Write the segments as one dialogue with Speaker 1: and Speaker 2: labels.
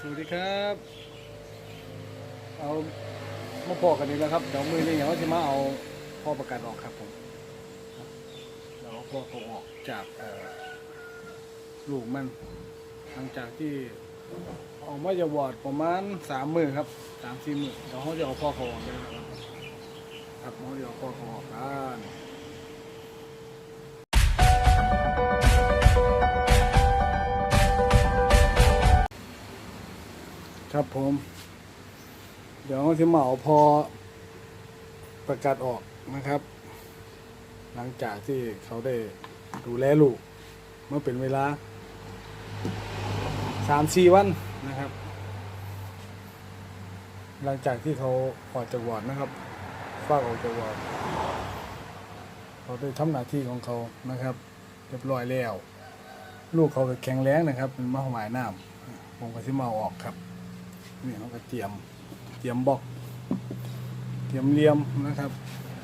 Speaker 1: สวัสดีครับ เอามาพอกันดีแล้วครับเดี๋ยวมือนี้เดี๋ยวจะมาเอาพ่อประกาศออกครับผมเดี๋ยวพ่อเขาออกจากลูกมัน หลังจากที่ออกมาจะวอดประมาณสามมือครับสามสี่มือเดี๋ยวเขาจะเอาพ่อเขาออกเลยนะครับครับเขาจะเอาพ่อเขาออกกัน ครับผม เดี๋ยวที่เหมาพอประกาศออกนะครับ หลังจากที่เขาได้ดูแลลูกเมื่อเป็นเวลาสามสี่วันนะครับ หลังจากที่เขาออกจากวอร์ดนะครับฝากออกจากวอร์ดเขาได้ทำหน้าที่ของเขานะครับ เรียบร้อยแล้ว ลูกเขาแข็งแรงนะครับ เป็นมหาหมายน้ำผมก็ที่มเอาออกครับ นี่เขาก็เตรียมเตรียมบล็อก เตรียมเลียมนะครับ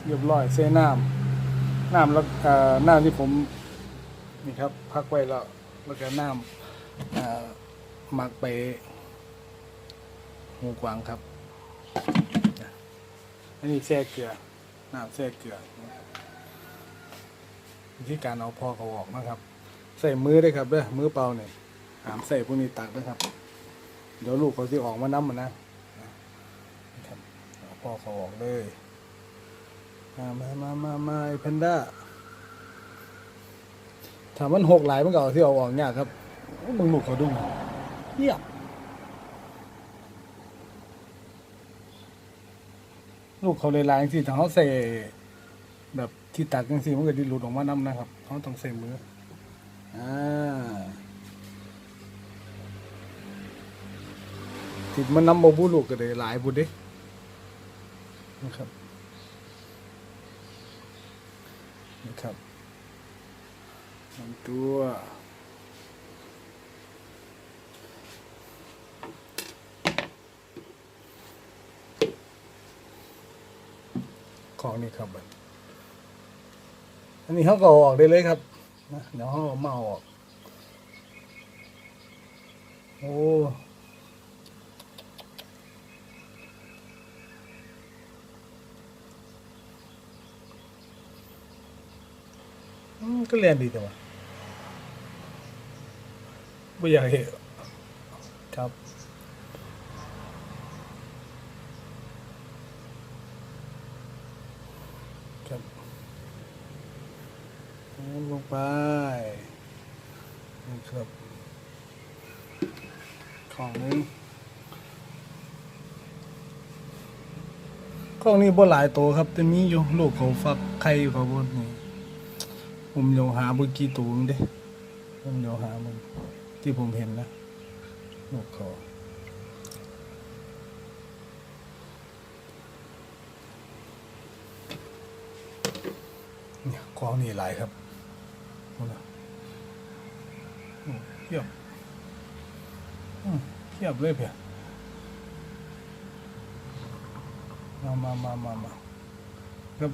Speaker 1: เรียบร้อยเส้น้ำน้ำแล้วอ่อน้ำที่ผมนี่ครับพักไว้แล้วแล้วก็น้ำเอ่อหมักไปหูกวางครับอันนี้แช่เกลือน้ำแช่เกลือวิธีการเอาพอเขาออกนะครับ ใส่มือได้ครับเด้อมือเปล่าเนี่ยหามใส่พวกนี้ตักนะครับ เดี๋ยวลูกเขาที่ออกมาน้ำมันนะนะครับเอาพ่อเขาออกเลยมามามามามาไอ้แพนด้าถามมันหกหลายมันก็เอาที่เอาออกยากครับโอ้มึงลูกเขาดุ้งเหี้ยลูกเขาเลยลายที่ถ้าเขาใส่แบบที่ตักจังซี่มันก็ดิหลุดออกมาน้ำนะครับเขาต้องใส่มืออ่า ติดมันนำบบูลูกก็ได้หลายบุดเด้นะครับนะครับลำตัวของนี่ครับบัดอันนี้เขาก็อออกได้เลยครับนะเดี๋ยวเขาเมาออก โอ้ ก็เรียนดีแต่ว่าไม่อยากเห็นครับครับลงไปนะครับของของนี้บ่หลายตัวครับแต่มีอยู่ลูกเขาฟักไข่อยู่ครับบนนี่ ผมเดี๋ยวหาเมื่อกี้ตูนเด้ผมเดี๋ยวหามันที่ผมเห็นนะนกเขาเนี่ยของนี่หลายครับโน่นนะโอ้เทียบอืมเทียบเลยเพียมามามามามาครับ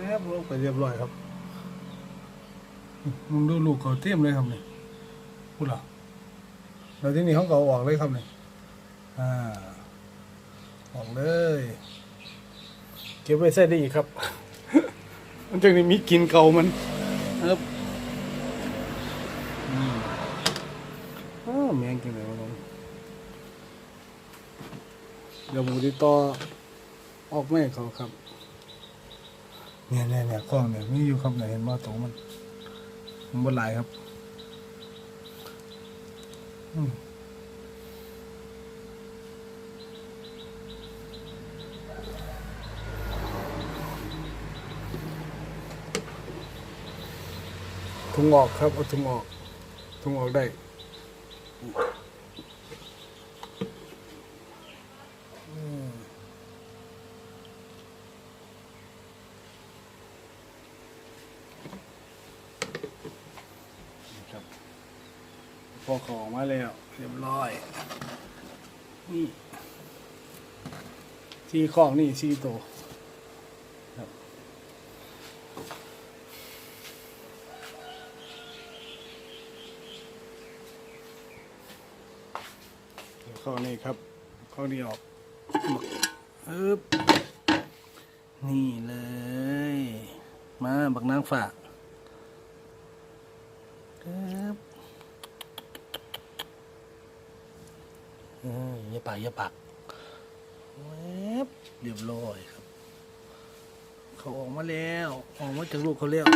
Speaker 1: ไปแล้วลงไปเรียบร้อยครับมึงดูลูกเขาเทียมเลยครับเนี่ยพูดหรอแล้วที่นี่เขาก็เอาออกเลยครับเนี่ยอ่าออกเลย เก็บไว้ใส่ได้อีกครับ มันจะมีกินเก่ามันครับอืมอ้าวแมงกินอะไรวะน้องเดี๋ยวผมติดต่อออกแม่เขาครับ เนี่ยเนี่ยเนี่ยกล้องเนี่ยมีอยู่ครับเนี่ยเห็นว่าตรงมันมันบนหลายครับถุงออกครับเอาถุงออกถุงออกได้ พอของมาแล้ว เรียบร้อย นี่สี่ข้องนี่สี่ตข้อนี้ครับ ข้อนี้ออกอนี่เลย มาบักนางฝาก อยอย่าปากอย่าปากแวบเรียบร้อยครับ เขาออกมาแล้ว ออกมาจากลูกเขาแล้ว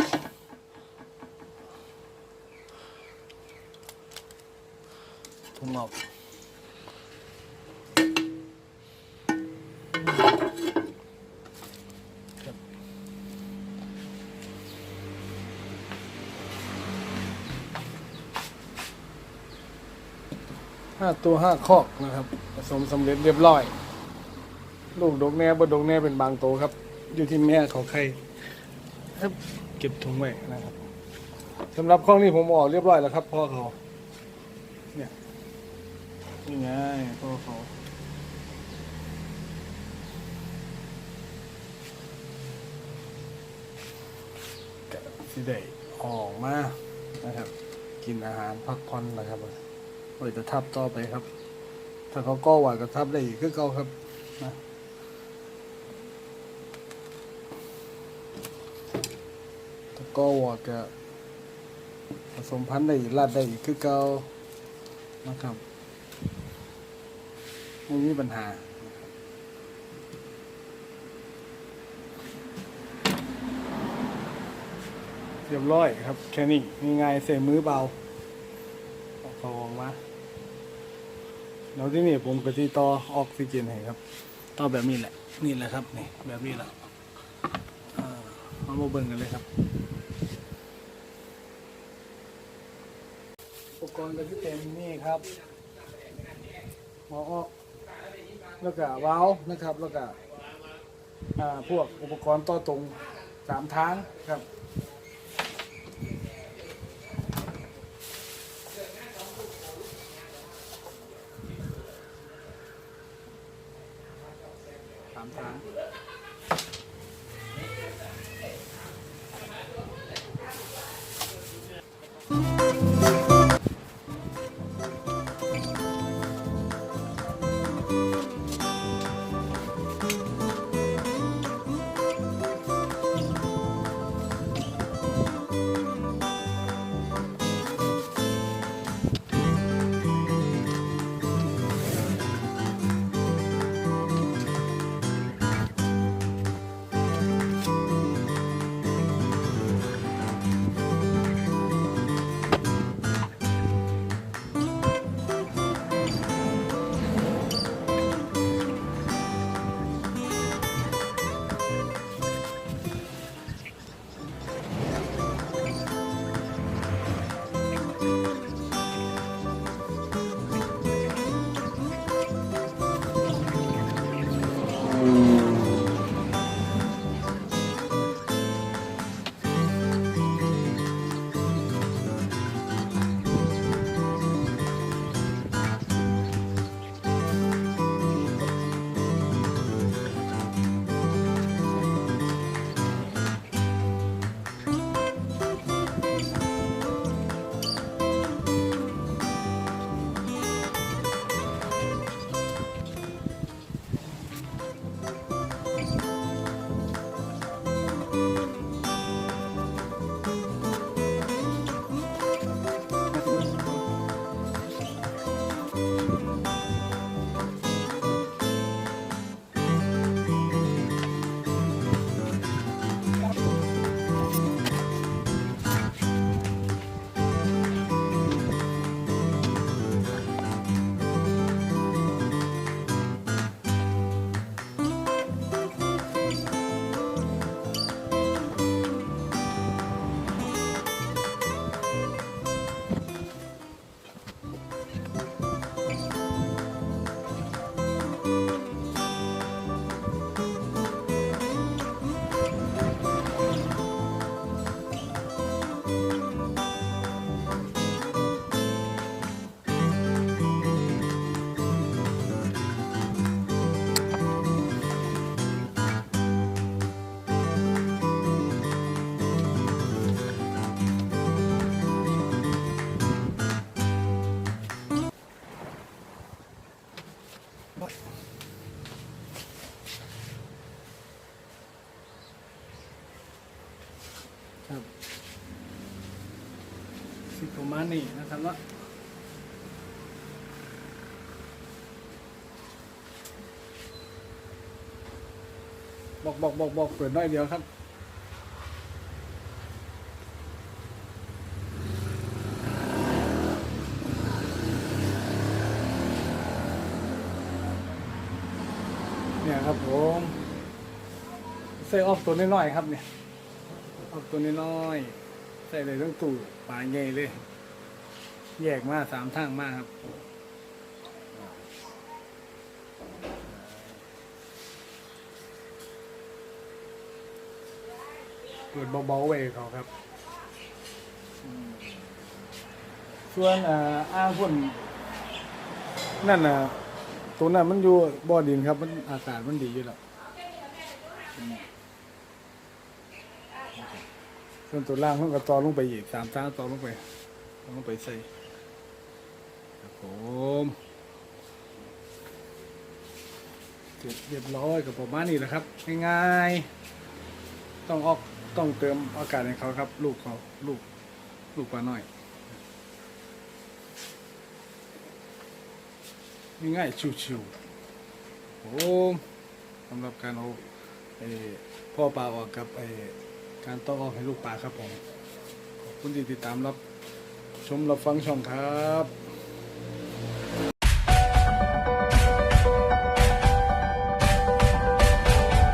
Speaker 1: ถุงออก ห้าตัวห้าคอกนะครับผสมสำเร็จเรียบร้อย ลูกดกแน่บดกแน่เป็นบางโตครับ อยู่ที่แม่เขาใครครับเก็บถุงไว้นะครับสำหรับข้องนี้ผมออกเรียบร้อยแล้วครับพ่อเขาเนี่ยนี่ไงพ่อเขาสิได้ออกมานะครับ กินอาหารพักผ่อนนะครับ ไว้จะทับต่อไปครับ ถ้าเขาก็ไหวก็ทับได้อีกคือเก่าครับนะถ้าก็วอดก็ผสมพันธุ์ได้อีกลาดได้อีกคือเก่านะครับไม่มีปัญหาเรียบร้อยครับ แค่นี้ง่ายๆเสียมือเบา เอาเขาออกมาแล้วที่นี่ผมก็ที่ต่อออกซิเจนให้ครับ ต่อแบบนี้แหละ นี่แหละครับนี่แบบนี้แหละอ่ามามาเบิ่งกันเลยครับ อุปกรณ์ก็ที่เป็นนี่ครับหมอออกแล้วก็วาล์วนะครับ แล้วก็อ่าพวกอุปกรณ์ต่อตรงสามทางครับ นี้นะครับว่าบอกบอกบอกบอกเปิดน้อยเดียวครับเนี่ยครับผมใส่ออกตัวน้อยๆครับเนี่ยออกตัวน้อยๆใส่เลยทั้งตู้ปลาใหญ่เลย แยกมาสามทางมาครับ เปิดเบาๆไว้ให้เขาครับอืมส่วนอ่าอ้างพุ่นนั่นน่ะตัวนั้นมันอยู่บ่อดินครับ มันอากาศมันดีอยู่แล้วอืมส่วนตัวล่างมันก็ต่อลงไปอีกสามทางต่อลงไปต่อลงไปใส่ครับ ผมเสร็จเรียบร้อยกับประมาณนี้แหละครับ ง่ายๆ ต้องออกต้องเติมอากาศให้เขาครับ ลูกเขาลูกลูกปลาหน้อย ง่ายๆชิวๆโอ้สำหรับการเอาไอ้พ่อปลาออกกับไอ้การต้องออกให้ลูกปลาครับผมขอบคุณที่ติดตามรับชมรับฟังช่องครับ